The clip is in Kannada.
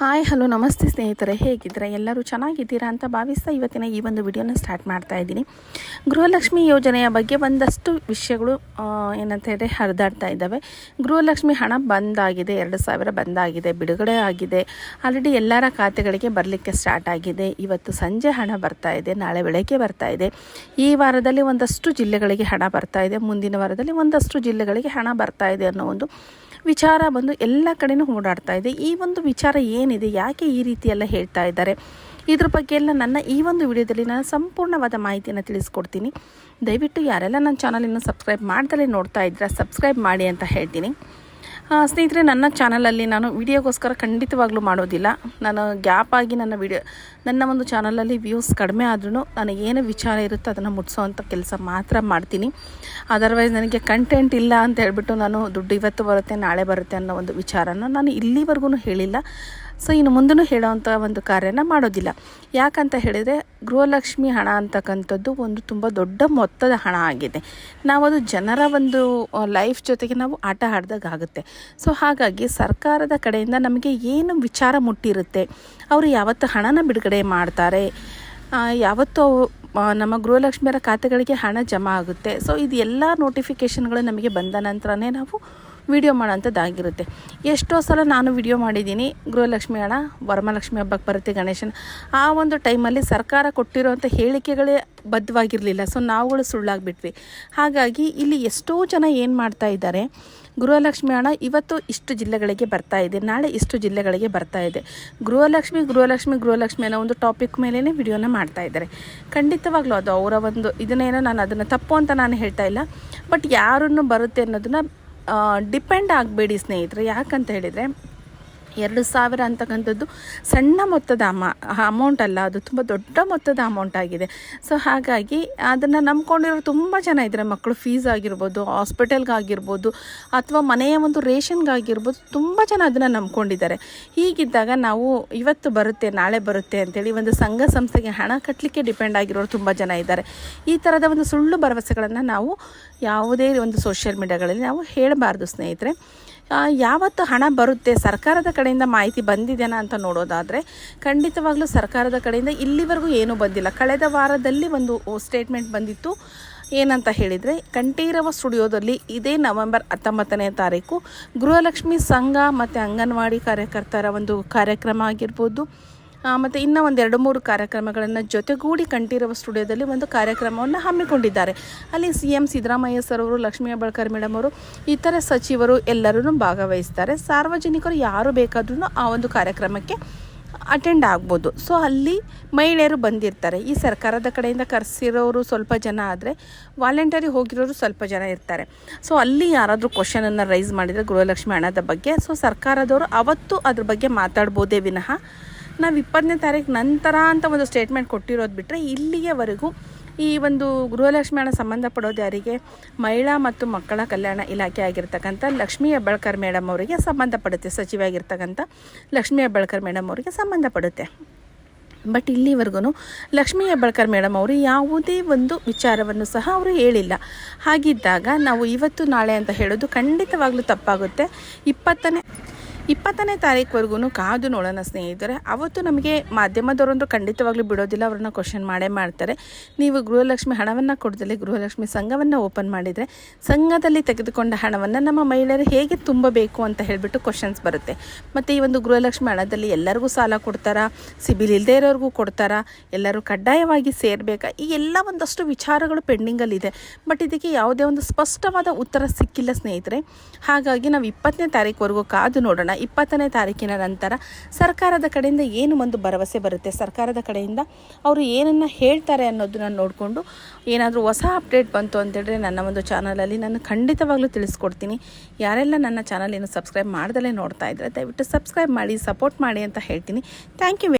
ಹಾಯ್, ಹಲೋ, ನಮಸ್ತೆ ಸ್ನೇಹಿತರೆ, ಹೇಗಿದ್ದೀರಾ? ಎಲ್ಲರೂ ಚೆನ್ನಾಗಿದ್ದೀರಾ ಅಂತ ಭಾವಿಸ್ತಾ ಇವತ್ತಿನ ಈ ಒಂದು ವಿಡಿಯೋನ ಸ್ಟಾರ್ಟ್ ಮಾಡ್ತಾ ಇದ್ದೀನಿ. ಗೃಹಲಕ್ಷ್ಮಿ ಯೋಜನೆಯ ಬಗ್ಗೆ ಒಂದಷ್ಟು ವಿಷಯಗಳು ಏನಂತ ಹೇಳಿದ್ರೆ ಹರಿದಾಡ್ತಾ ಇದ್ದಾವೆ. ಗೃಹಲಕ್ಷ್ಮಿ ಹಣ ಬಂದಾಗಿದೆ, ಎರಡು ಸಾವಿರ ಬಂದಾಗಿದೆ, ಬಿಡುಗಡೆ ಆಗಿದೆ. ಆಲ್ರೆಡಿ ಎಲ್ಲರ ಖಾತೆಗಳಿಗೆ ಬರಲಿಕ್ಕೆ ಸ್ಟಾರ್ಟ್ ಆಗಿದೆ. ಇವತ್ತು ಸಂಜೆ ಹಣ ಬರ್ತಾ ಇದೆ, ನಾಳೆ ಬೆಳಗ್ಗೆ ಬರ್ತಾ ಇದೆ. ಈ ವಾರದಲ್ಲಿ ಒಂದಷ್ಟು ಜಿಲ್ಲೆಗಳಿಗೆ ಹಣ ಬರ್ತಾ ಇದೆ, ಮುಂದಿನ ವಾರದಲ್ಲಿ ಒಂದಷ್ಟು ಜಿಲ್ಲೆಗಳಿಗೆ ಹಣ ಬರ್ತಾ ಇದೆ ಅನ್ನೋ ಒಂದು ವಿಚಾರ ಬಂದು ಎಲ್ಲ ಕಡೆನೂ ಓಡಾಡ್ತಾ ಇದೆ. ಈ ಒಂದು ವಿಚಾರ ಏನಿದೆ? ಯಾಕೆ ಈ ರೀತಿಯೆಲ್ಲ ಹೇಳ್ತಾ ಇದ್ದಾರೆ? ಇದ್ರ ಬಗ್ಗೆ ಎಲ್ಲ ನನ್ನ ಈ ಒಂದು ವಿಡಿಯೋದಲ್ಲಿ ನಾನು ಸಂಪೂರ್ಣವಾದ ಮಾಹಿತಿಯನ್ನು ತಿಳಿಸ್ಕೊಡ್ತೀನಿ. ದಯವಿಟ್ಟು ಯಾರೆಲ್ಲ ನನ್ನ ಚಾನಲನ್ನು ಸಬ್ಸ್ಕ್ರೈಬ್ ಮಾಡ್ದಲೇ ನೋಡ್ತಾ ಇದ್ದೀರಾ, ಸಬ್ಸ್ಕ್ರೈಬ್ ಮಾಡಿ ಅಂತ ಹೇಳ್ತೀನಿ. ಸ್ನೇಹಿತರೆ, ನನ್ನ ಚಾನಲಲ್ಲಿ ನಾನು ವಿಡಿಯೋಗೋಸ್ಕರ ಖಂಡಿತವಾಗ್ಲೂ ಮಾಡೋದಿಲ್ಲ. ನಾನು ಗ್ಯಾಪ್ ಆಗಿ ನನ್ನ ವಿಡಿಯೋ ನನ್ನ ಒಂದು ಚಾನಲಲ್ಲಿ ವ್ಯೂಸ್ ಕಡಿಮೆ ಆದ್ರೂ ನನಗೆ ಏನು ವಿಚಾರ ಇರುತ್ತೋ ಅದನ್ನು ಮುಟ್ಸೋವಂಥ ಕೆಲಸ ಮಾತ್ರ ಮಾಡ್ತೀನಿ. ಅದರ್ವೈಸ್ ನನಗೆ ಕಂಟೆಂಟ್ ಇಲ್ಲ ಅಂತ ಹೇಳ್ಬಿಟ್ಟು ನಾನು ದುಡ್ಡು ಇವತ್ತು ಬರುತ್ತೆ, ನಾಳೆ ಬರುತ್ತೆ ಅನ್ನೋ ಒಂದು ವಿಚಾರನ ನಾನು ಇಲ್ಲಿವರೆಗೂ ಹೇಳಿಲ್ಲ. ಸೊ ಇನ್ನು ಮುಂದೂ ಹೇಳೋವಂಥ ಒಂದು ಕಾರ್ಯನ ಮಾಡೋದಿಲ್ಲ. ಯಾಕಂತ ಹೇಳಿದರೆ, ಗೃಹಲಕ್ಷ್ಮಿ ಹಣ ಅಂತಕ್ಕಂಥದ್ದು ಒಂದು ತುಂಬ ದೊಡ್ಡ ಮೊತ್ತದ ಹಣ ಆಗಿದೆ. ನಾವು ಅದು ಜನರ ಒಂದು ಲೈಫ್ ಜೊತೆಗೆ ನಾವು ಆಟ ಆಡ್ದಾಗ ಆಗುತ್ತೆ ಸೊ ಹಾಗಾಗಿ ಸರ್ಕಾರದ ಕಡೆಯಿಂದ ನಮಗೆ ಏನು ವಿಚಾರ ಮುಟ್ಟಿರುತ್ತೆ, ಅವರು ಯಾವತ್ತು ಹಣನ ಬಿಡುಗಡೆ ಮಾಡ್ತಾರೆ ಯಾವತ್ತು ನಮ್ಮ ಗೃಹಲಕ್ಷ್ಮಿಯರ ಖಾತೆಗಳಿಗೆ ಹಣ ಜಮಾ ಆಗುತ್ತೆ. ಸೊ ಇದು ಎಲ್ಲ ನೋಟಿಫಿಕೇಷನ್ಗಳು ನಮಗೆ ಬಂದ ನಂತರನೇ ನಾವು ವಿಡಿಯೋ ಮಾಡೋಂಥದ್ದಾಗಿರುತ್ತೆ ಎಷ್ಟೋ ಸಲ ನಾನು ವಿಡಿಯೋ ಮಾಡಿದ್ದೀನಿ, ಗೃಹಲಕ್ಷ್ಮಿ ಹಣ ವರಮಲಕ್ಷ್ಮಿ ಹಬ್ಬಕ್ಕೆ ಬರುತ್ತೆ ಗಣೇಶನ. ಆ ಒಂದು ಟೈಮಲ್ಲಿ ಸರ್ಕಾರ ಕೊಟ್ಟಿರೋವಂಥ ಹೇಳಿಕೆಗಳೇ ಬದ್ಧವಾಗಿರಲಿಲ್ಲ. ಸೊ ನಾವುಗಳು ಸುಳ್ಳಾಗಿಬಿಟ್ವಿ. ಹಾಗಾಗಿ ಇಲ್ಲಿ ಎಷ್ಟೋ ಜನ ಏನು ಮಾಡ್ತಾ ಇದ್ದಾರೆ ಗೃಹಲಕ್ಷ್ಮಿ ಹಣ ಇವತ್ತು ಇಷ್ಟು ಜಿಲ್ಲೆಗಳಿಗೆ ಬರ್ತಾ ಇದೆ, ನಾಳೆ ಇಷ್ಟು ಜಿಲ್ಲೆಗಳಿಗೆ ಬರ್ತಾ ಇದೆ. ಗೃಹಲಕ್ಷ್ಮಿ ಗೃಹಲಕ್ಷ್ಮಿ ಗೃಹಲಕ್ಷ್ಮಿ ಅನ್ನೋ ಒಂದು ಟಾಪಿಕ್ ಮೇಲೇ ವಿಡಿಯೋನ ಮಾಡ್ತಾ ಇದ್ದಾರೆ. ಖಂಡಿತವಾಗ್ಲೂ ಅದು ಅವರ ಒಂದು ಇದನ್ನೇನೋ ನಾನು ಅದನ್ನು ತಪ್ಪು ಅಂತ ನಾನು ಹೇಳ್ತಾ ಇಲ್ಲ. ಬಟ್ ಯಾರನ್ನು ಬರುತ್ತೆ ಅನ್ನೋದನ್ನ ಡಿಪೆಂಡ್ ಆಗಬೇಡಿ ಸ್ನೇಹಿತರೆ. ಯಾಕಂತ ಹೇಳಿದರೆ ಎರಡು ಸಾವಿರ ಅಂತಕ್ಕಂಥದ್ದು ಸಣ್ಣ ಮೊತ್ತದ ಅಮ ಅಮೌಂಟ್ ಅಲ್ಲ, ಅದು ತುಂಬ ದೊಡ್ಡ ಮೊತ್ತದ ಅಮೌಂಟ್ ಆಗಿದೆ. ಸೊ ಹಾಗಾಗಿ ಅದನ್ನು ನಂಬ್ಕೊಂಡಿರೋ ತುಂಬ ಜನ ಇದ್ದಾರೆ ಮಕ್ಕಳು ಫೀಸ್ ಆಗಿರ್ಬೋದು ಹಾಸ್ಪಿಟಲ್ಗಾಗಿರ್ಬೋದು ಅಥವಾ ಮನೆಯ ಒಂದು ರೇಷನ್ಗಾಗಿರ್ಬೋದು ತುಂಬ ಜನ ಅದನ್ನು ನಂಬ್ಕೊಂಡಿದ್ದಾರೆ. ಹೀಗಿದ್ದಾಗ ನಾವು ಇವತ್ತು ಬರುತ್ತೆ, ನಾಳೆ ಬರುತ್ತೆ ಅಂತೇಳಿ ಒಂದು ಸಂಘ ಸಂಸ್ಥೆಗೆ ಹಣ ಕಟ್ಟಲಿಕ್ಕೆ ಡಿಪೆಂಡ್ ಆಗಿರೋರು ತುಂಬ ಜನ ಇದ್ದಾರೆ. ಈ ಥರದ ಒಂದು ಸುಳ್ಳು ಭರವಸೆಗಳನ್ನು ನಾವು ಯಾವುದೇ ಒಂದು ಸೋಷಿಯಲ್ ಮೀಡಿಯಾಗಳಲ್ಲಿ ನಾವು ಹೇಳಬಾರ್ದು, ಸ್ನೇಹಿತರೆ. ಯಾವತ್ತು ಹಣ ಬರುತ್ತೆ? ಸರ್ಕಾರದ ಕಡೆಯಿಂದ ಮಾಹಿತಿ ಬಂದಿದೆಯಾ ಅಂತ ನೋಡೋದಾದರೆ, ಖಂಡಿತವಾಗ್ಲೂ ಸರ್ಕಾರದ ಕಡೆಯಿಂದ ಇಲ್ಲಿವರೆಗೂ ಏನೂ ಬಂದಿಲ್ಲ. ಕಳೆದ ವಾರದಲ್ಲಿ ಒಂದು ಸ್ಟೇಟ್ಮೆಂಟ್ ಬಂದಿತ್ತು. ಏನಂತ ಹೇಳಿದರೆ, ಕಂಠೀರವ ಸ್ಟುಡಿಯೋದಲ್ಲಿ ಇದೇ ನವೆಂಬರ್ ಹತ್ತೊಂಬತ್ತನೇ ತಾರೀಕು ಗೃಹಲಕ್ಷ್ಮಿ ಸಂಘ ಮತ್ತು ಅಂಗನವಾಡಿ ಕಾರ್ಯಕರ್ತರ ಒಂದು ಕಾರ್ಯಕ್ರಮ ಆಗಿರ್ಬೋದು. ಮತ್ತು ಇನ್ನೂ ಒಂದು ಎರಡು ಮೂರು ಕಾರ್ಯಕ್ರಮಗಳನ್ನು ಜೊತೆಗೂಡಿ ಕಂಠೀರವ ಸ್ಟುಡಿಯೋದಲ್ಲಿ ಒಂದು ಕಾರ್ಯಕ್ರಮವನ್ನು ಹಮ್ಮಿಕೊಂಡಿದ್ದಾರೆ. ಅಲ್ಲಿ ಸಿ ಎಂ ಸಿದ್ದರಾಮಯ್ಯ ಸರ್ ಅವರು, ಲಕ್ಷ್ಮೀ ಹೆಬ್ಬಾಳ್ಕರ್ ಮೇಡಮ್ ಅವರು, ಇತರ ಸಚಿವರು ಎಲ್ಲರೂ ಭಾಗವಹಿಸ್ತಾರೆ. ಸಾರ್ವಜನಿಕರು ಯಾರು ಬೇಕಾದ್ರೂ ಆ ಒಂದು ಕಾರ್ಯಕ್ರಮಕ್ಕೆ ಅಟೆಂಡ್ ಆಗ್ಬೋದು. ಸೊ ಅಲ್ಲಿ ಮಹಿಳೆಯರು ಬಂದಿರ್ತಾರೆ. ಈ ಸರ್ಕಾರದ ಕಡೆಯಿಂದ ಕರೆಸಿರೋರು ಸ್ವಲ್ಪ ಜನ ಆದರೆ ವಾಲಂಟರಿ ಹೋಗಿರೋರು ಸ್ವಲ್ಪ ಜನ ಇರ್ತಾರೆ. ಸೊ ಅಲ್ಲಿ ಯಾರಾದರೂ ಕ್ವಶನನ್ನು ರೈಸ್ ಮಾಡಿದರೆ ಗೃಹಲಕ್ಷ್ಮಿ ಹಣದ ಬಗ್ಗೆ. ಸೊ ಸರ್ಕಾರದವರು ಅವತ್ತು ಅದ್ರ ಬಗ್ಗೆ ಮಾತಾಡ್ಬೋದೇ ವಿನಃ ನಾವು ಇಪ್ಪತ್ತನೇ ತಾರೀಕು ನಂತರ ಅಂತ ಒಂದು ಸ್ಟೇಟ್ಮೆಂಟ್ ಕೊಟ್ಟಿರೋದು ಬಿಟ್ಟರೆ ಇಲ್ಲಿಯವರೆಗೂ ಈ ಒಂದು ಗೃಹಲಕ್ಷ್ಮಿ ಹಣ ಸಂಬಂಧಪಡೋದು ಯಾರಿಗೆ? ಮಹಿಳಾ ಮತ್ತು ಮಕ್ಕಳ ಕಲ್ಯಾಣ ಇಲಾಖೆ ಆಗಿರ್ತಕ್ಕಂಥ ಲಕ್ಷ್ಮೀ ಹೆಬ್ಬಾಳ್ಕರ್ ಮೇಡಮ್ ಅವರಿಗೆ ಸಂಬಂಧಪಡುತ್ತೆ, ಸಚಿವೆ ಆಗಿರ್ತಕ್ಕಂಥ ಲಕ್ಷ್ಮೀ ಹೆಬ್ಬಾಳ್ಕರ್ ಮೇಡಮ್ ಅವರಿಗೆ ಸಂಬಂಧಪಡುತ್ತೆ. ಬಟ್ ಇಲ್ಲಿವರೆಗೂ ಲಕ್ಷ್ಮೀ ಹೆಬ್ಬಾಳ್ಕರ್ ಮೇಡಮ್ ಅವರು ಯಾವುದೇ ಒಂದು ವಿಚಾರವನ್ನು ಸಹ ಅವರು ಹೇಳಿಲ್ಲ. ಹಾಗಿದ್ದಾಗ ನಾವು ಇವತ್ತು ನಾಳೆ ಅಂತ ಹೇಳೋದು ಖಂಡಿತವಾಗ್ಲೂ ತಪ್ಪಾಗುತ್ತೆ. ಇಪ್ಪತ್ತನೇ ಇಪ್ಪತ್ತನೇ ತಾರೀಕುವರೆಗೂ ಕಾದು ನೋಡೋಣ ಸ್ನೇಹಿತರೆ. ಅವತ್ತು ನಮಗೆ ಮಾಧ್ಯಮದವರಂತೂ ಖಂಡಿತವಾಗ್ಲೂ ಬಿಡೋದಿಲ್ಲ, ಅವ್ರನ್ನ ಕ್ವಶನ್ ಮಾಡೇ ಮಾಡ್ತಾರೆ. ನೀವು ಗೃಹಲಕ್ಷ್ಮಿ ಹಣವನ್ನು ಕೊಡದಲ್ಲಿ ಗೃಹಲಕ್ಷ್ಮಿ ಸಂಘವನ್ನು ಓಪನ್ ಮಾಡಿದರೆ, ಸಂಘದಲ್ಲಿ ತೆಗೆದುಕೊಂಡ ಹಣವನ್ನು ನಮ್ಮ ಮಹಿಳೆಯರು ಹೇಗೆ ತುಂಬಬೇಕು ಅಂತ ಹೇಳಿಬಿಟ್ಟು ಕ್ವಶನ್ಸ್ ಬರುತ್ತೆ. ಮತ್ತು ಈ ಒಂದು ಗೃಹಲಕ್ಷ್ಮಿ ಹಣದಲ್ಲಿ ಎಲ್ಲರಿಗೂ ಸಾಲ ಕೊಡ್ತಾರಾ? ಸಿಬಿಲ್ ಇಲ್ಲದೆ ಇರೋರಿಗೂ ಕೊಡ್ತಾರಾ? ಎಲ್ಲರೂ ಕಡ್ಡಾಯವಾಗಿ ಸೇರಬೇಕಾ? ಈ ಎಲ್ಲ ಒಂದಷ್ಟು ವಿಚಾರಗಳು ಪೆಂಡಿಂಗಲ್ಲಿದೆ ಬಟ್ ಇದಕ್ಕೆ ಯಾವುದೇ ಒಂದು ಸ್ಪಷ್ಟವಾದ ಉತ್ತರ ಸಿಕ್ಕಿಲ್ಲ ಸ್ನೇಹಿತರೆ. ಹಾಗಾಗಿ ನಾವು ಇಪ್ಪತ್ತನೇ ತಾರೀಕುವರೆಗೂ ಕಾದು ನೋಡೋಣ. ಇಪ್ಪತ್ತನೇ ತಾರೀಕಿನ ನಂತರ ಸರ್ಕಾರದ ಕಡೆಯಿಂದ ಏನು ಒಂದು ಭರವಸೆ ಬರುತ್ತೆ? ಸರ್ಕಾರದ ಕಡೆಯಿಂದ ಅವರು ಏನನ್ನು ಹೇಳ್ತಾರೆ ಅನ್ನೋದನ್ನ ನೋಡಿಕೊಂಡು ಏನಾದರೂ ಹೊಸ ಅಪ್ಡೇಟ್ ಬಂತು ಅಂತೇಳಿದ್ರೆ ನನ್ನ ಒಂದು ಚಾನಲಲ್ಲಿ ನಾನು ಖಂಡಿತವಾಗ್ಲೂ ತಿಳಿಸ್ಕೊಡ್ತೀನಿ. ಯಾರೆಲ್ಲ ನನ್ನ ಚಾನಲ್ ಏನು ಸಬ್ಸ್ಕ್ರೈಬ್ ಮಾಡ್ದಲೇ ನೋಡ್ತಾ ಇದ್ದಾರೆ ದಯವಿಟ್ಟು ಸಬ್ಸ್ಕ್ರೈಬ್ ಮಾಡಿ, ಸಪೋರ್ಟ್ ಮಾಡಿ ಅಂತ ಹೇಳ್ತೀನಿ. Thank you